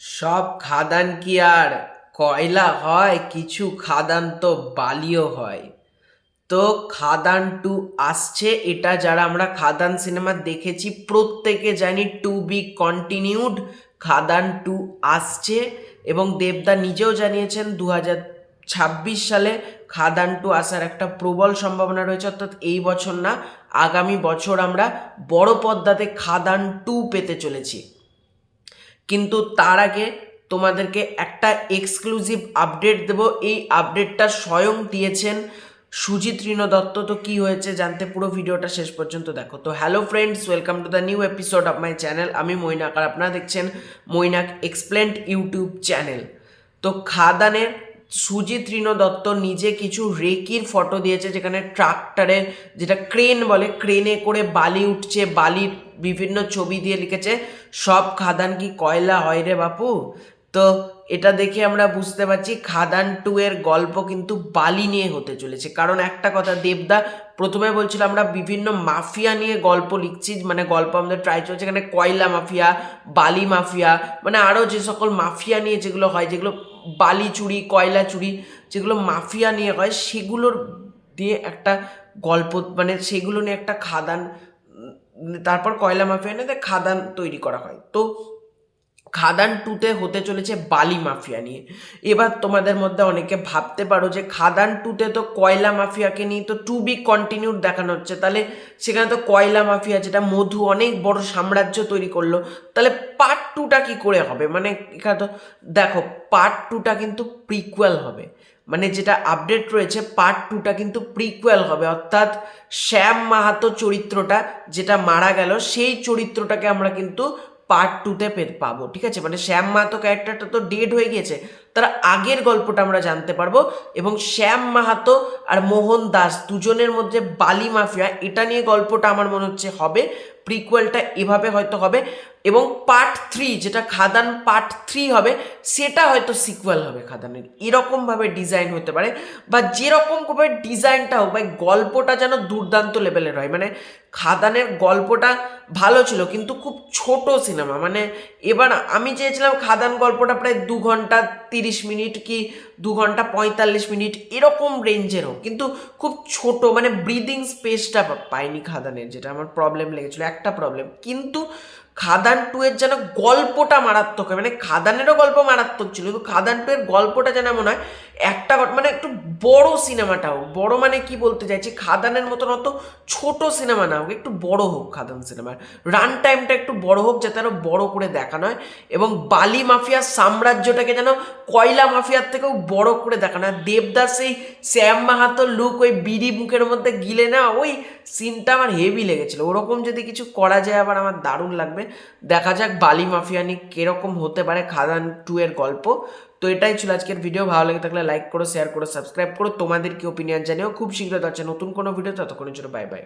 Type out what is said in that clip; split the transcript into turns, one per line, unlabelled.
সব খাদান কি আর কয়লা হয়? কিছু খাদান তো বালিও হয়। তো খাদান টু আসছে, এটা যারা আমরা খাদান সিনেমা দেখেছি প্রত্যেকে জানি to be continued, Khadaan two আসছে এবং দেবদা নিজেও জানিয়েছেন দু হাজার ছাব্বিশ সালে খাদান টু আসার একটা প্রবল সম্ভাবনা রয়েছে, অর্থাৎ এই বছর না, আগামী বছর আমরা বড় পদ্মাতে খাদান টু পেতে চলেছি। কিন্তু তার আগে তোমাদেরকে একটা এক্সক্লুসিভ আপডেট দেব। এই আপডেটটা স্বয়ং দিয়েছেন সুজিত ঋণ দত্ত। তো কি হয়েছে জানতে পুরো ভিডিওটা শেষ পর্যন্ত দেখো। তো hello friends welcome to the new episode of my channel আমি মৈনাক আর আপনারা দেখছেন মৈনাক এক্সপ্লেন্ড ইউটিউব চ্যানেল তো খাদানের সুজিত ঋণ দত্ত নিজে কিছু রেকির ফটো দিয়েছে, যেখানে ট্রাক্টরে যেটা ক্রেন বলে ক্রেনে করে বালি উঠছে বালির বিভিন্ন ছবি দিয়ে লিখেছে, সব খাদান কি কয়লা হয় রে বাপু? তো এটা দেখে আমরা বুঝতে পারছি খাদান টু এর গল্প কিন্তু বালি নিয়ে হতে চলেছে। কারণ একটা কথা, দেবদা প্রথমে বলছিল, আমরা বিভিন্ন মাফিয়া নিয়ে গল্প লিখছি মানে গল্প আমাদের ট্রাই চলছে, এখানে কয়লা মাফিয়া, বালি মাফিয়া মানে আরও যে সকল মাফিয়া নিয়ে যেগুলো হয়, যেগুলো বালি চুরি, কয়লা চুরি, যেগুলো মাফিয়া নিয়ে হয়, সেগুলোর দিয়ে একটা গল্প মানে সেগুলো নিয়ে একটা খাদান তারপর কয়লা মাফিয়া খাদান তৈরি করা হয়। তো খাদান টুতে হতে চলেছে বালি মাফিয়া নিয়ে। এবার তোমাদের মধ্যে অনেকে ভাবতে পারো যে খাদান টুতে তো কয়লা মাফিয়াকে নিয়ে তো টু বি কন্টিনিউড দেখানো হচ্ছে। তাহলে সেখানে তো কয়লা মাফিয়া যেটা মধু অনেক বড় সাম্রাজ্য তৈরি করল। তাহলে পার্ট টুটা কি করে হবে? মানে এখানে তো দেখো পার্ট টুটা কিন্তু প্রিকুয়াল হবে। মানে যেটা আপডেট রয়েছে পার্ট টুটা কিন্তু প্রিকুয়াল হবে। অর্থাৎ শ্যাম মাহাতো চরিত্রটা যেটা মারা গেল, সেই চরিত্রটাকে আমরা কিন্তু পার্ট টুতে পাবো ঠিক আছে? মানে শ্যাম মাহাতো ক্যারেক্টারটা তো ডেড হয়ে গিয়েছে। তার আগের গল্পটা আমরা জানতে পারব। এবং শ্যাম মাহাতো আর মোহন দাস দুজনের মধ্যে বালি মাফিয়া, এটা নিয়ে গল্পটা আমার মনে হচ্ছে হবে। প্রিকুয়েলটা এভাবে হয়তো হবে। এবং পার্ট থ্রি যেটা খাদান পার্ট থ্রি হবে, সেটা হয়তো সিকুয়াল হবে খাদানের। এরকমভাবে ডিজাইন হতে পারে। বা যেরকমভাবে ডিজাইনটা হোক, বা গল্পটা যেন দুর্দান্ত লেভেলের হয়। মানে খাদানের গল্পটা ভালো ছিল, কিন্তু খুব ছোট সিনেমা মানে এবার আমি চেয়েছিলাম খাদান গল্পটা প্রায় দু ঘণ্টা তিরিশ মিনিট কি দু ঘণ্টা পঁয়তাল্লিশ মিনিট এরকম রেঞ্জেরও কিন্তু খুব ছোট মানে ব্রিদিং স্পেসটা পাইনি খাদানের, যেটা আমার প্রবলেম লেগেছিলো, একটা প্রবলেম কিন্তু খাদান টু এর যেন গল্পটা মারাত্মক হয়। মানে খাদানেরও গল্প মারাত্মক ছিল, কিন্তু খাদান টু এর গল্পটা যেন মনে হয়, একটা মানে একটু বড় সিনেমাটা হোক বড় মানে কি বলতে চাইছি? খাদানের মতন অত ছোট সিনেমা না হোক, একটু বড় হোক খাদান সিনেমার। রান টাইমটা একটু বড় হোক, যাতে আরও বড় করে দেখানো হয় এবং বালি মাফিয়ার সাম্রাজ্যটাকে যেন কয়লা মাফিয়ার থেকেও বড় করে দেখানো হয় দেবদাস এই শ্যাম মাহাতো লুক ওই বিড়ি মুখের মধ্যে গিলে না, ওই সিনটা আমার হেভি লেগেছিলো। ওরকম যদি কিছু করা যায় আবার আমার দারুণ লাগবে। দেখা যাক বালি মাফিয়ানি কীরকম হতে পারে খাদান টু এর গল্প। তো এটাই ছিল আজকের ভিডিও ভালো লেগে থাকলে লাইক করো শেয়ার করো সাবস্ক্রাইব করো। তোমাদের কি ওপিনিয়ন জানিও। খুব শীঘ্র তো নতুন কোনো ভিডিও ততক্ষণের জন্য বাই বাই